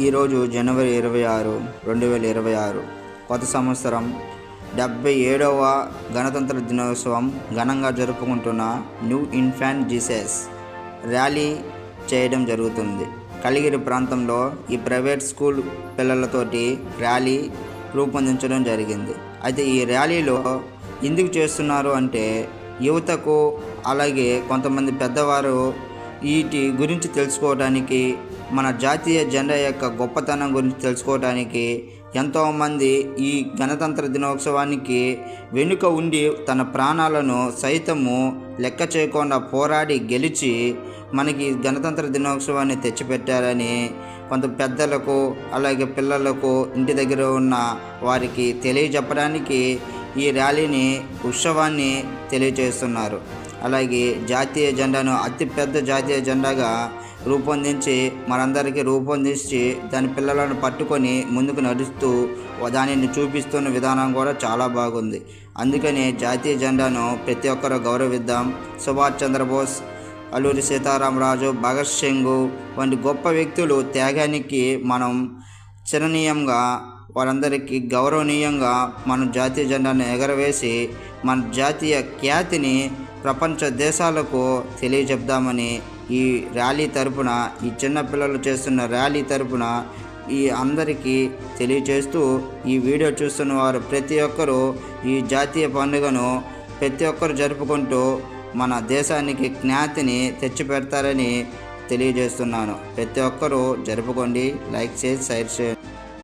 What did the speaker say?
ఈరోజు జనవరి ఇరవై ఆరు రెండు వేల ఇరవై ఆరు. కొత్త సంవత్సరం. డెబ్బై ఏడవ గణతంత్ర దినోత్సవం ఘనంగా జరుపుకుంటున్న న్యూ ఇన్ఫాంట్ జీసస్ ర్యాలీ చేయడం జరుగుతుంది. కలిగిరి ప్రాంతంలో ఈ ప్రైవేట్ స్కూల్ పిల్లలతోటి ర్యాలీ రూపొందించడం జరిగింది. అయితే ఈ ర్యాలీలో ఎందుకు చేస్తున్నారు అంటే యువతకు అలాగే కొంతమంది పెద్దవారు వీటి గురించి తెలుసుకోవడానికి మన జాతీయ జెండా యొక్క గొప్పతనం గురించి తెలుసుకోవడానికి ఎంతోమంది ఈ గణతంత్ర దినోత్సవానికి వెనుక ఉండి తన ప్రాణాలను సైతము లెక్క చేయకుండా పోరాడి గెలిచి మనకి గణతంత్ర దినోత్సవాన్ని తెచ్చిపెట్టారని కొంత పెద్దలకు అలాగే పిల్లలకు ఇంటి దగ్గర ఉన్న వారికి తెలియజెప్పడానికి ఈ ర్యాలీని ఉత్సవాన్ని తెలియజేస్తున్నారు. అలాగే జాతీయ జెండాను అతిపెద్ద జాతీయ జెండాగా రూపొందించి మనందరికీ రూపొందించి దాని పిల్లలను పట్టుకొని ముందుకు నడుస్తూ దానిని చూపిస్తున్న విధానం కూడా చాలా బాగుంది. అందుకని జాతీయ జెండాను ప్రతి ఒక్కరూ గౌరవిద్దాం. సుభాష్ చంద్రబోస్ అల్లూరి సీతారామరాజు భగత్ సింగ్ వంటి గొప్ప వ్యక్తులు త్యాగానికి మనం చిరణీయంగా వారందరికీ గౌరవనీయంగా మన జాతీయ జెండాను ఎగరవేసి మన జాతీయ ఖ్యాతిని ప్రపంచ దేశాలకు తెలియజెప్దామని ఈ ర్యాలీ తరపున ఈ చిన్నపిల్లలు చేస్తున్న ర్యాలీ తరపున ఈ అందరికీ తెలియజేస్తూ ఈ వీడియో చూస్తున్న వారు ప్రతి ఒక్కరూ ఈ జాతీయ పండుగను ప్రతి ఒక్కరు జరుపుకుంటూ మన దేశానికి జ్ఞాతిని తెచ్చిపెడతారని తెలియజేస్తున్నాను. ప్రతి ఒక్కరూ జరుపుకోండి. లైక్ చేసి షేర్ చేయండి.